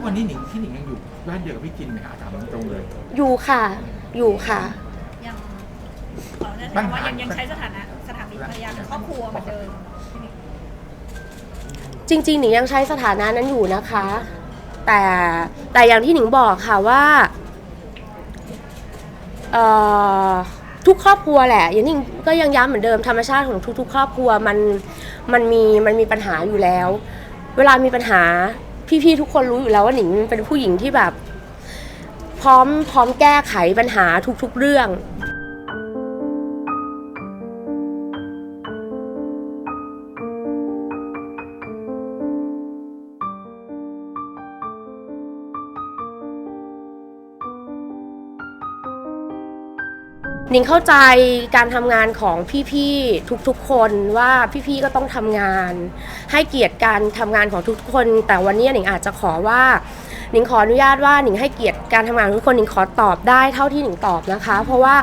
กวันนี้หนิงที่หนิงยังอยู่บ้านเดียวกับพี่จินไหมอาถามตรงๆเลย อยู่ค่ะ อยู่ค่ะ ยังขออนุญาตปัญถามหา ว่ายังยังใช้สถานะสถามีภรรยาเป็นครอบครัวเหมือนเดิมจริงๆหนิงยังใช้สถานะนั้นอยู่นะคะ แต่แต่อย่างที่หนิงบอกค่ะว่าเอ่อทุกครอบครัวแหละอย่างที่หนิงก็ยังย้ำเหมือนเดิมธรรมชาติของทุก ๆ ครอบครัวมันมันมีมันมีปัญหาอยู่แล้ว เวลามีปัญหา พี่ๆทุกคนรู้อยู่แล้วว่าหนิงเป็นผู้หญิงที่แบบ พร้อมพร้อมแก้ไขปัญหาทุกๆเรื่อง นิงเข้าใจการทำงานของพี่ๆทุกๆคนว่าพี่ๆก็ต้องทำงาน ให้เกียรติการทำงานของทุกๆคน แต่วันนี้หนิงอาจจะขอว่าหนิงขออนุญาตว่าหนิงให้เกียรติการทำงานของทุกคนหนิงขอตอบได้เท่าที่หนิงตอบนะคะ เพราะว่า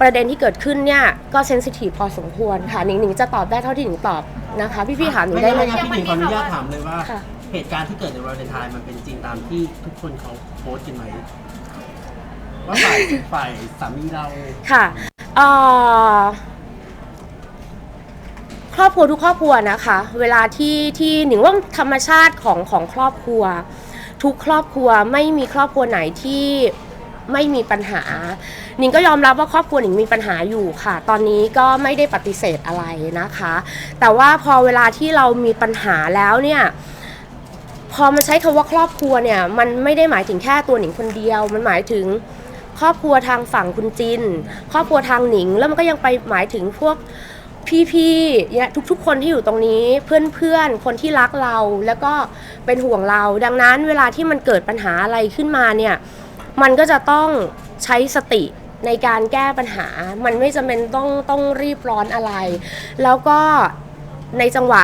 ประเด็นที่เกิดขึ้นเนี่ยก็เซนซิทีฟพอสมควรค่ะหนิงหนิงจะตอบได้เท่าที่หนิงตอบนะคะพี่ๆถามหนิงได้ได้เลไม่ยงั้นพี่หนิงขออนุญาตถามเลยว่า ค่ะ เหตุการณ์ที่เกิดในวันเลนไทน์มันเป็นจริงตามที่ทุกคนเขาโพสต์กันไหม ว่าฝ่ายฝ่ายสามีเราค่ะเอ่อครอบครัวทุกครอบครัวนะคะ เวลาที่ที่หนิงว่าธรรมชาติของของครอบครัว ทุกครอบครัวไม่มีครอบครัวไหนที่ไม่มีปัญหาหนิงก็ยอมรับว่าครอบครัวหนิงมีปัญหาอยู่ค่ะ ตอนนี้ก็ไม่ได้ปฏิเสธอะไรนะคะ แต่ว่าพอเวลาที่เรามีปัญหาแล้วเนี่ยพอมันใช้คำว่าครอบครัวเนี่ยมันไม่ได้หมายถึงแค่ตัวหนิงคนเดียว มันหมายถึง ครอบครัวทางฝั่งคุณจิน ครอบครัวทางหนิง แล้วมันก็ยังไปหมายถึงพวกพี่ๆเนี่ยทุกๆ คนที่อยู่ตรงนี้เพื่อนๆ คนที่รักเราแล้วก็เป็นห่วงเรา ดังนั้นเวลาที่มันเกิดปัญหาอะไรขึ้นมาเนี่ยมันก็จะต้องใช้สติในการแก้ปัญหา มันไม่จำเป็นต้องต้องรีบร้อนอะไร แล้วก็ในจังหวะ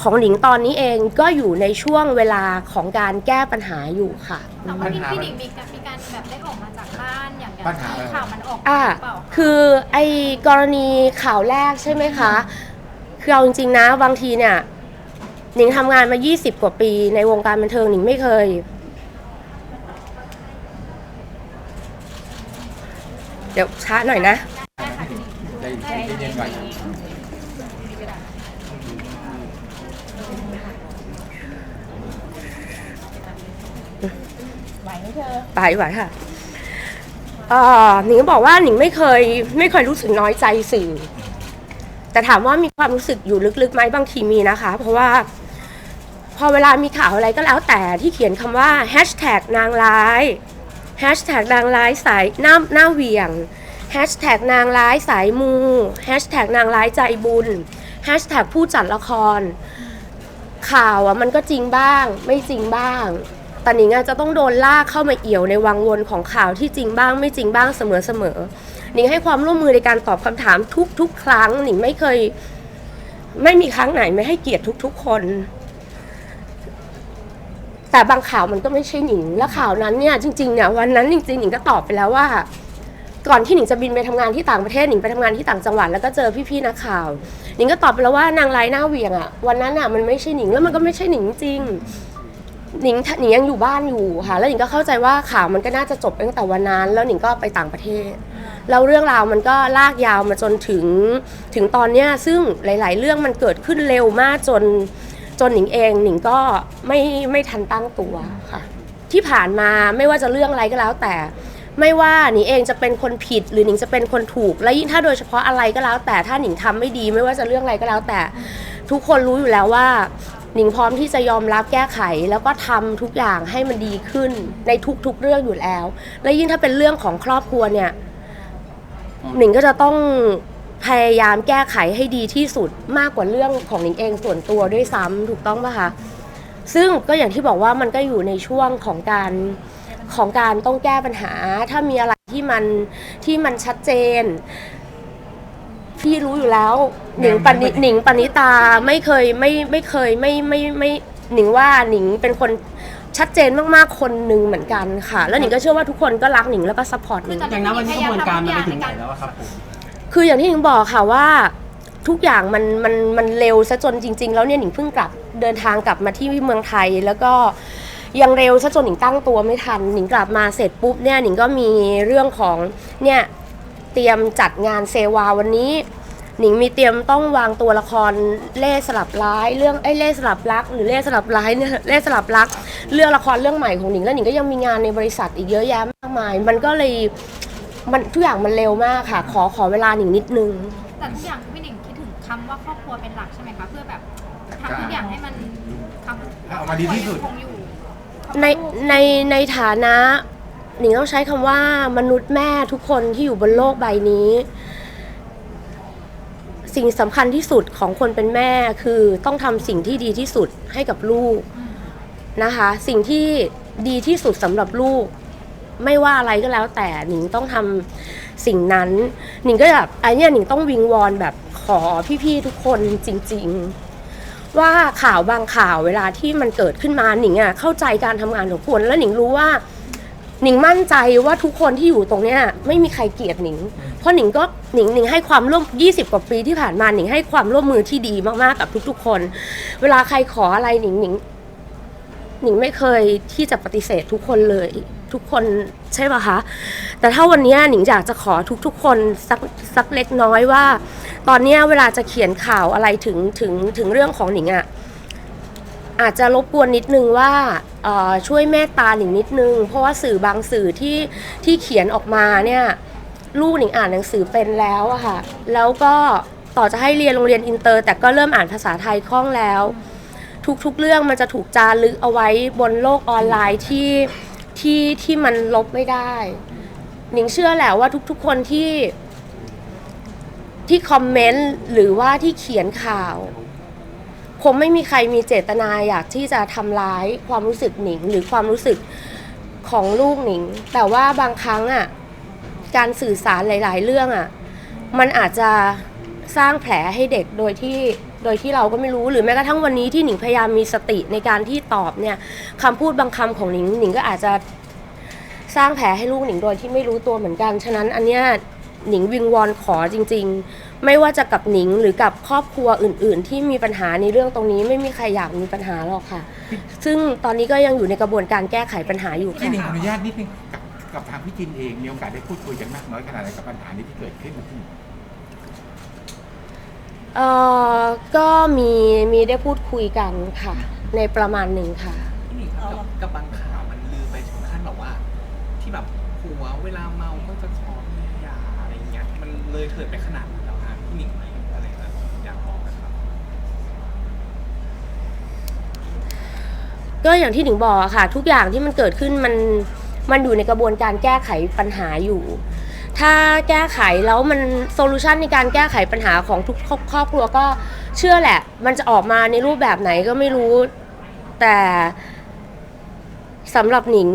ของหนิงตอนนี้เองก็อยู่ในช่วงเวลาของการแก้ปัญหาอยู่ค่ะ แต่ว่าพี่พี่หนิงมีการมีการแบบได้ออกมาจากบ้านอย่างอย่างปัญหาที่ข่าวมันออกมาอ่า หรือเปล่าคะคือไอ้กรณีข่าวแรกใช่ไหมคะ คือเอาจริงๆนะบางทีเนี่ย หนิงทำงานมา 20 กว่าปีในวงการบันเทิงหนิงไม่เคย เดี๋ยวช้าหน่อยนะใจใจเย็นๆ ไว้ไหวไหวค่ะเอ่อหนิงบอกว่าหนิงไม่เคย ไม่เคยรู้สึกน้อยใจสื่อ แต่ถามว่ามีความรู้สึกอยู่ลึกๆไหมบางทีมีนะคะ เพราะว่า พอเวลามีข่าวอะไรก็แล้วแต่ที่เขียนคำว่าแฮชแท็กนางร้ายแฮชแท็กนางร้ายสายหน้าหน้าเหวี่ยงแฮชแท็กนางร้ายสายมูแฮชแท็กนางร้ายใจบุญแฮชแท็กผู้จัดละคร ข่าวอะมันก็จริงบ้าง ไม่จริงบ้าง ต่หนิงอาจจะต้องโดนลากเข้ามาเอี่ยวในวังวนของข่าวที่จริงบ้างไม่จริงบ้างเสมอเสมอๆหนิงให้ความร่วมมือในการตอบคำถามทุกๆ ครั้งหนิงไม่เคย ไม่มีครั้งไหนไม่ให้เกียรติทุก ๆ คน แต่บางข่าวมันก็ไม่ใช่หนิง และข่าวนั้นเนี่ยจริงๆเนี่ยวันนั้นจริงๆหนิงก็ตอบไปแล้วว่าก่อนที่หนิงจะบินไปทำงานที่ต่างประเทศหนิงไปทำงานที่ต่างจังหวัดแล้วก็เจอพี่ๆนักข่าวหนิงก็ตอบไปแล้วว่านางไร้หน้าเวียงอะวันนั้นอะมันไม่ใช่หนิงแล้วมันก็ไม่ใช่หนิงจริง หนิงหนิงยังอยู่บ้านอยู่ค่ะ แล้วหนิงก็เข้าใจว่าข่าวมันก็น่าจะจบตั้งแต่วันนั้น แล้วหนิงก็ไปต่างประเทศ แล้วเรื่องราวมันก็ลากยาวมาจนถึงถึงตอนเนี้ยซึ่งหลาย ๆ เรื่องมันเกิดขึ้นเร็วมากจนจนหนิงเองหนิงก็ไม่ไม่ทันตั้งตัวค่ะ ที่ผ่านมาไม่ว่าจะเรื่องอะไรก็แล้วแต่ ไม่ว่าหนิงเองจะเป็นคนผิดหรือหนิงจะเป็นคนถูก และยิ่งถ้าโดยเฉพาะอะไรก็แล้วแต่ถ้าหนิงทำไม่ดี ไม่ว่าจะเรื่องอะไรก็แล้วแต่ ทุกคนรู้อยู่แล้วว่า หนิงพร้อมที่จะยอมรับแก้ไขแล้วก็ทำทุกอย่างให้มันดีขึ้นในทุกๆเรื่องอยู่แล้ว และยิ่งถ้าเป็นเรื่องของครอบครัวเนี่ยหนิงก็จะต้องพยายามแก้ไขให้ดีที่สุดมากกว่าเรื่องของหนิงเองส่วนตัวด้วยซ้ำถูกต้องปะคะซึ่งก็อย่างที่บอกว่ามันก็อยู่ในช่วงของการของการต้องแก้ปัญหา ถ้ามีอะไรที่มันที่มันชัดเจน พี่รู้อยู่แล้ว หนิงปณิหนิงปณิตาไม่เคยไม่ไม่เคยไม่ไม่ไม่หนิงว่าหนิงเป็นคนชัดเจนมากๆคนหนึ่งเหมือนกันค่ะ แล้วหนิงก็เชื่อว่าทุกคนก็รักหนิงแล้วก็ซัพพอร์ตหนิงอย่างนั้นวันนี้กระบวนการมันไปถึงไหนแล้วอะครับผมคืออย่างที่หนิงบอกค่ะว่าทุกอย่างมันมันมันเร็วซะจนจริง ๆ แล้วเนี่ยหนิงเพิ่งกลับเดินทางกลับมาที่เมืองไทยแล้วก็ยังเร็วซะจนหนิงตั้งตัวไม่ทันหนิงกลับมาเสร็จปุ๊บเนี่ยหนิงก็มีเรื่องของเนี่ย เตรียมจัดงานเซวาวันนี้ หนิงมีเตรียมต้องวางตัวละครเล่สลับร้าย เรื่องไอ้เล่สลับรัก หรือเล่สลับร้ายเนี่ยเล่สลับรัก เรื่องละครเรื่องใหม่ของหนิงแล้วหนิงก็ยังมีงานในบริษัทอีกเยอะแยะมากมาย มันก็เลยมันทุกอย่างมันเร็วมากค่ะ ขอขอเวลาหนิงนิดนึง แต่ทุกอย่างพี่หนิงคิดถึงคำว่าครอบครัวเป็นหลักใช่ไหมคะเพื่อแบบทำทุกอย่างให้มันคำเอามาดีที่สุดคงอยู่ในในในฐานะ หนิงต้องใช้คำว่ามนุษย์แม่ทุกคนที่อยู่บนโลกใบนี้ สิ่งสำคัญที่สุดของคนเป็นแม่คือต้องทำสิ่งที่ดีที่สุดให้กับลูกนะคะ สิ่งที่ดีที่สุดสำหรับลูก ไม่ว่าอะไรก็แล้วแต่หนิงต้องทำสิ่งนั้น หนิงก็แบบไอ้เนี่ยหนิงต้องวิงวอนแบบขอพี่ๆทุกคนจริง ๆว่าข่าวบางข่าวเวลาที่มันเกิดขึ้นมาหนิงอะเข้าใจการทำงานของคนแล้วหนิงรู้ว่า หนิงมั่นใจว่าทุกคนที่อยู่ตรงเนี้ยไม่มีใครเกลียดหนิง เพราะหนิงก็หนิงหนิงให้ความร่วม 20 กว่าปีที่ผ่านมาหนิงให้ความร่วมมือที่ดีมากๆกับทุก ๆ คน เวลาใครขออะไรหนิงหนิงหนิงไม่เคยที่จะปฏิเสธทุกคนเลย ทุกคนใช่ป่ะคะ แต่ถ้าวันเนี้ยหนิงอยากจะขอทุกๆ คนสักสักเล็กน้อยว่า ตอนเนี้ยเวลาจะเขียนข่าวอะไรถึงถึงถึงเรื่องของหนิงอะ อาจจะรบกวนนิดนึงว่าช่วยเมตตาหนิงนิดนึง เพราะว่าสื่อบางสื่อที่ที่เขียนออกมาเนี่ยลูกหนิงอ่านหนังสือเป็นแล้วอะค่ะ แล้วก็ต่อจะให้เรียนโรงเรียนอินเตอร์ แต่ก็เริ่มอ่านภาษาไทยคล่องแล้ว ทุกๆเรื่องมันจะถูกจารึกเอาไว้บนโลกออนไลน์ที่ที่ที่มันลบไม่ได้ หนิงเชื่อแหละว่าทุกๆคนที่ที่คอมเมนต์หรือว่าที่เขียนข่าว คงไม่มีใครมีเจตนาอยากที่จะทำร้ายความรู้สึกหนิง หรือความรู้สึกของลูกหนิง แต่ว่าบางครั้งอะการสื่อสารหลาย ๆ เรื่องอะมันอาจจะสร้างแผลให้เด็กโดยที่โดยที่เราก็ไม่รู้หรือแม้กระทั่งวันนี้ที่หนิงพยายามมีสติในการที่ตอบเนี่ยคำพูดบางคำของหนิงหนิงก็อาจจะสร้างแผลให้ลูกหนิงโดยที่ไม่รู้ตัวเหมือนกัน ฉะนั้นอันเนี้ย หนิงวิงวอนขอจริง ๆ ไม่ว่าจะกับหนิงหรือกับครอบครัวอื่น ๆ ที่มีปัญหาในเรื่องตรงนี้ไม่มีใครอยากมีปัญหาหรอกค่ะ ซึ่งตอนนี้ก็ยังอยู่ในกระบวนการแก้ไขปัญหาอยู่พี่ค่ะ หนิงอนุญาตนิดนึงกับกับทางพี่จินเองมีโอกาสได้พูดคุยกันมากน้อยขนาดไหนกับปัญหานี้ที่เกิดขึ้นกับพี่หนิงเอ่อก็มีมีได้พูดคุยกันค่ะ ในประมาณหนึ่งค่ะพี่หนิงครับกับกับบางข่าวมันลือไปถึงขั้นแบบว่า ที่แบบผัวเวลาเมาก็จะขอมียาอะไรเงี้ย มัน เลยเถิดไปขนาดนั้นแล้วฮะพี่หนิงมีอะไรนะอยากบอกนะครับ ก็อย่างที่หนิงบอกอะค่ะ ทุกอย่างที่มันเกิดขึ้นมันมันอยู่ในกระบวนการแก้ไขปัญหาอยู่ ถ้าแก้ไขแล้วมันโซลูชันในการแก้ไขปัญหาของทุกครอบครัวก็เชื่อแหละ มันจะออกมาในรูปแบบไหนก็ไม่รู้ แต่สำหรับหนิง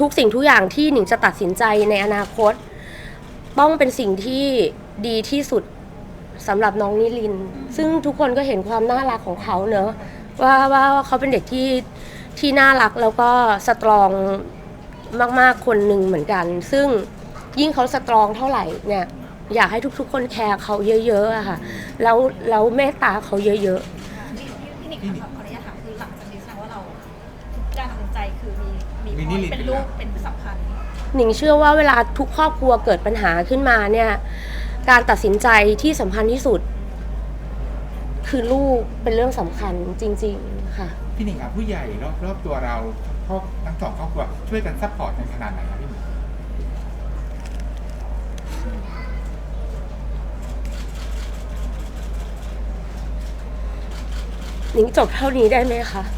ทุกสิ่งทุกอย่างที่หนิงจะตัดสินใจในอนาคต ต้องเป็นสิ่งที่ดีที่สุดสำหรับน้องนิลิน ซึ่งทุกคนก็เห็นความน่ารักของเขาเนอะว่าว่าว่าเขาเป็นเด็กที่ที่น่ารักแล้วก็สตรองมาก ๆ คนหนึ่งเหมือนกัน ซึ่งยิ่งเขาสตรองเท่าไหร่เนี่ย อยากให้ทุก ๆ คนแคร์เขาเยอะๆอะค่ะ แล้วแล้วเมตตาเขาเยอะพี่นิกขอขออนุญาตถามคือหลังจากนี้แสดงว่าเราทุกการตัดสินใจคือมีมีมีพ่นิอลิน เป็นเป็นลูหลักกเป็นสำคัญๆ หนิงเชื่อว่าเวลาทุกครอบครัวเกิดปัญหาขึ้นมาเนี่ยการตัดสินใจที่สำคัญที่สุด คือลูกเป็นเรื่องสำคัญจริง ๆ ค่ะ พี่หนิงครับผู้ใหญ่รอบรอบตัวเราครอบทั้งสองครอบครัวช่วยกันซัพพอร์ตกันขนาดไหนครับพี่หนิงหนิงจบเท่านี้ได้ไหมคะไ